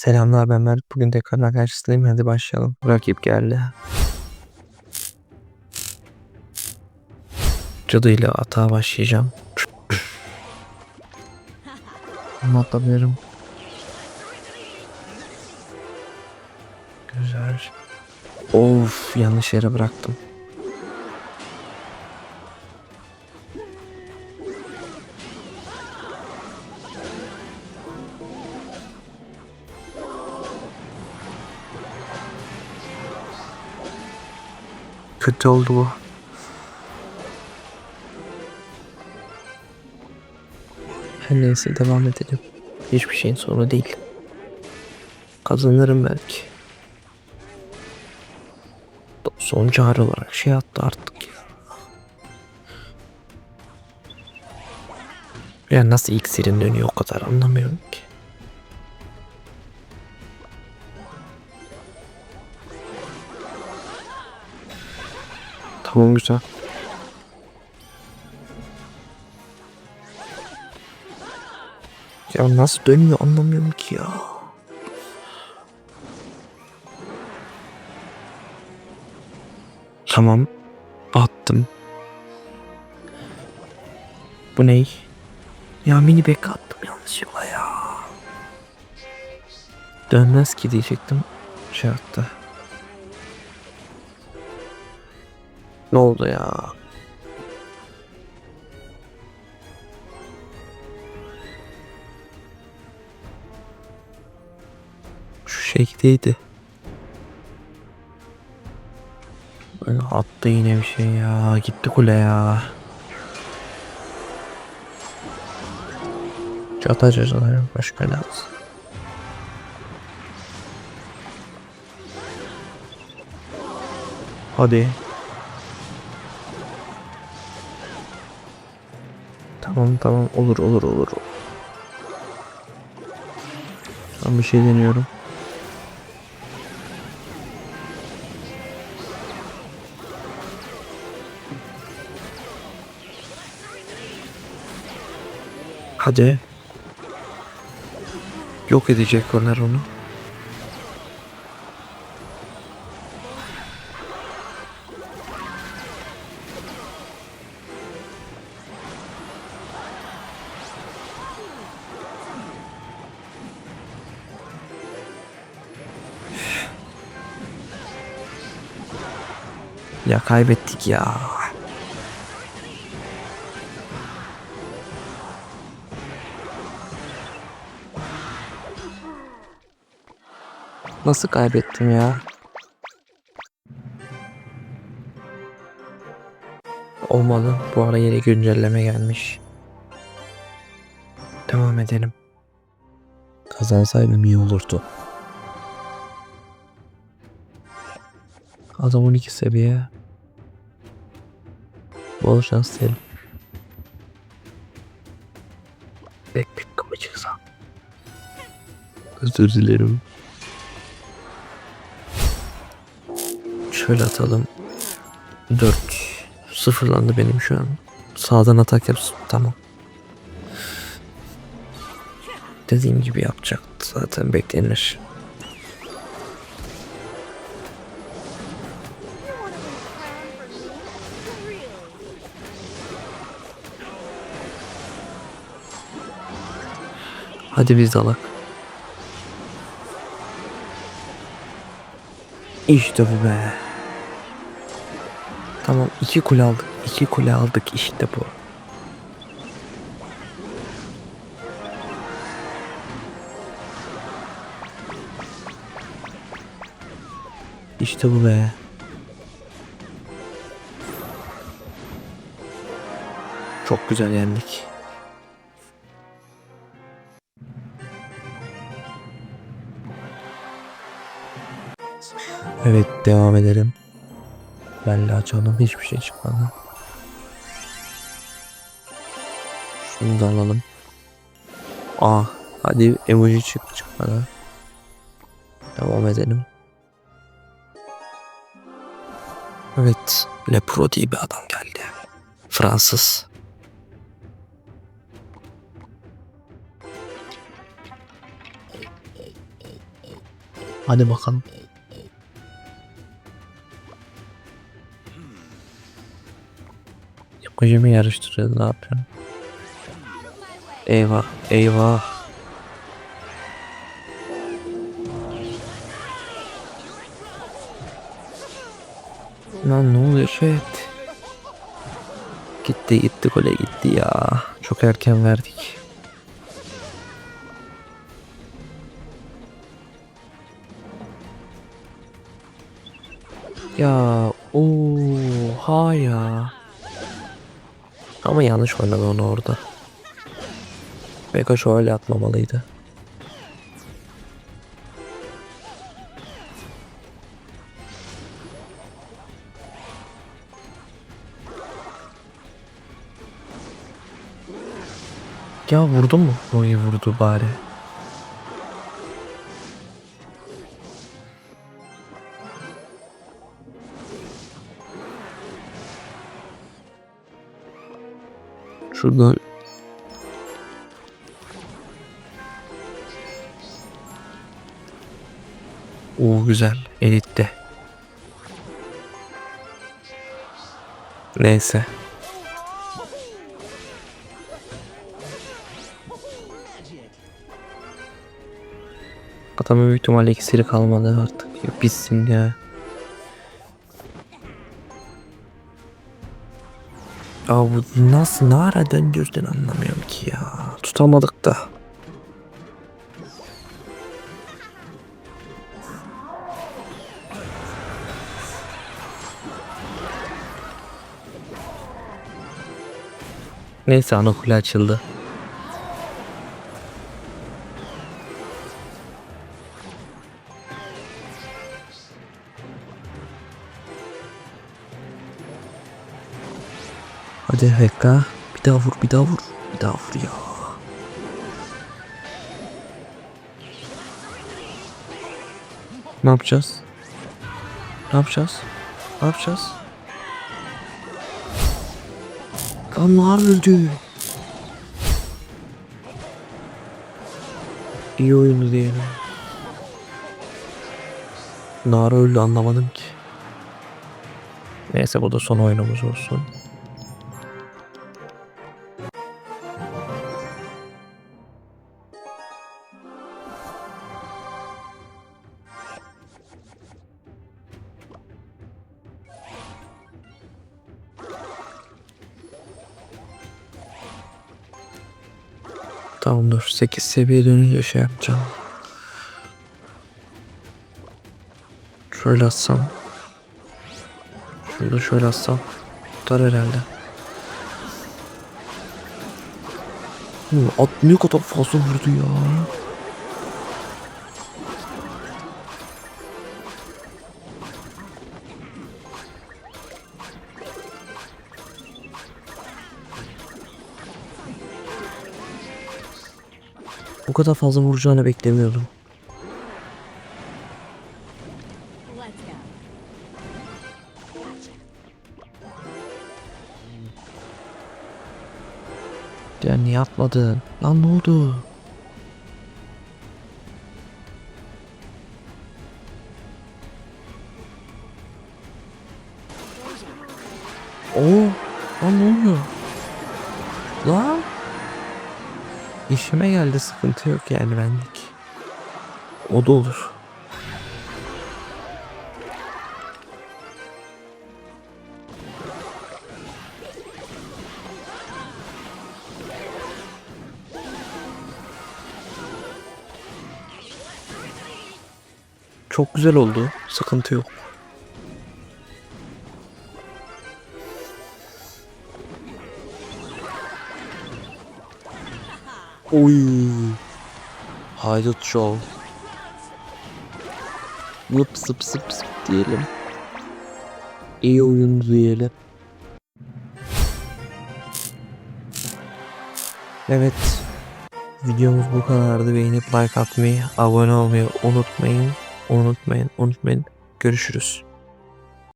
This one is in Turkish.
Selamlar ben Mert. Bugün tekrardan karşınızdayım. Hadi başlayalım. Rakip geldi. Cadı ile atağa başlayacağım. Atabilirim. Güzel. Of yanlış yere bıraktım. Kötü oldu bu. Her neyse devam edelim. Hiçbir şeyin sonu değil. Kazanırım belki. Son çare olarak şey attı artık ya. Ya nasıl iksirin dönüyor o kadar anlamıyorum ki. Tamam güzel. Ya nasıl dönüyor anlamıyorum ki ya. Tamam. Attım. Bu ney? Ya mini back attım yanlışlıkla ya. Dönmez ki diyecektim. Şey Ne oldu ya? Şu şekildeydi. Böyle attı yine bir şey ya. Gitti kule ya. Çata çata başka lazım? Hadi. Tamam tamam olur olur olur. Ben bir şey deniyorum. Hadi. Yok edecekler onu. Ya kaybettik ya. Nasıl kaybettim ya? Olmadı. Bu ara yere güncelleme gelmiş. Devam edelim. Kazansaydım iyi olurdu. Adam 12 seviye. Bol şans diyelim. Bekbek kapı çıksa. Özür dilerim. Şöyle atalım. 4 sıfırlandı benim şu an. Sağdan atak yapsın. Tamam. Dediğim gibi yapacaktı zaten beklenir. Hadi biz dalak. İşte bu be. Tamam iki kule aldık. iki kule aldık işte bu. İşte bu be. Çok güzel yendik. Evet devam edelim. Belli açalım hiçbir şey çıkmadı. Şunu da alalım. Aa hadi emoji çık çıkmadı. Devam edelim. Evet Lepro diye bir adam geldi. Fransız. Hadi bakalım. Yapıcı mı ne yapıyorsun? Eyvah eyvah. Lan ne oluyor shit? Gitti gitti gole gitti ya. Çok erken verdik. Ya oha ya. Ama yanlış oynadı onu orada. Beka şöyle atmamalıydı. Ya vurdu mu? Oy vurdu bari. Şuradan Oo güzel. Elitte. Neyse. Adamın büyük ihtimalle iksiri kalmadı artık. Ya bitsin ya. Ya bu nasıl ne ara döndürdün anlamıyorum ki ya. Tutamadık da. Neyse ana kule açıldı. Hadi Hekka. Bir daha vur, bir daha vur. Bir daha vur ya. Ne yapacağız? Ne yapacağız? Ne yapacağız? Kanlar öldü. İyi oyundu diyelim. Nara öldü anlamadım ki. Neyse bu da son oyunumuz olsun. Tamam dur 8 seviye dönünce şey yapacağım. Şöyle atsam. Şurada şöyle atsam. Tutar herhalde. Hı, at ne kadar fazla vurdu ya. Bu kadar fazla vuracağını beklemiyordum. Ya niye atmadın? Lan ne oldu? Oo, lan ne oluyor? Lan? İşime geldi sıkıntı yok yani benlik. O da olur. Çok güzel oldu. Sıkıntı yok. Oy. Haydut Show. Zıp zıp zıp zıp diyelim. İyi oyun diyelim. Evet. Videomuz bu kadardı. Beğenip like atmayı, abone olmayı unutmayın. Unutmayın, unutmayın. Görüşürüz.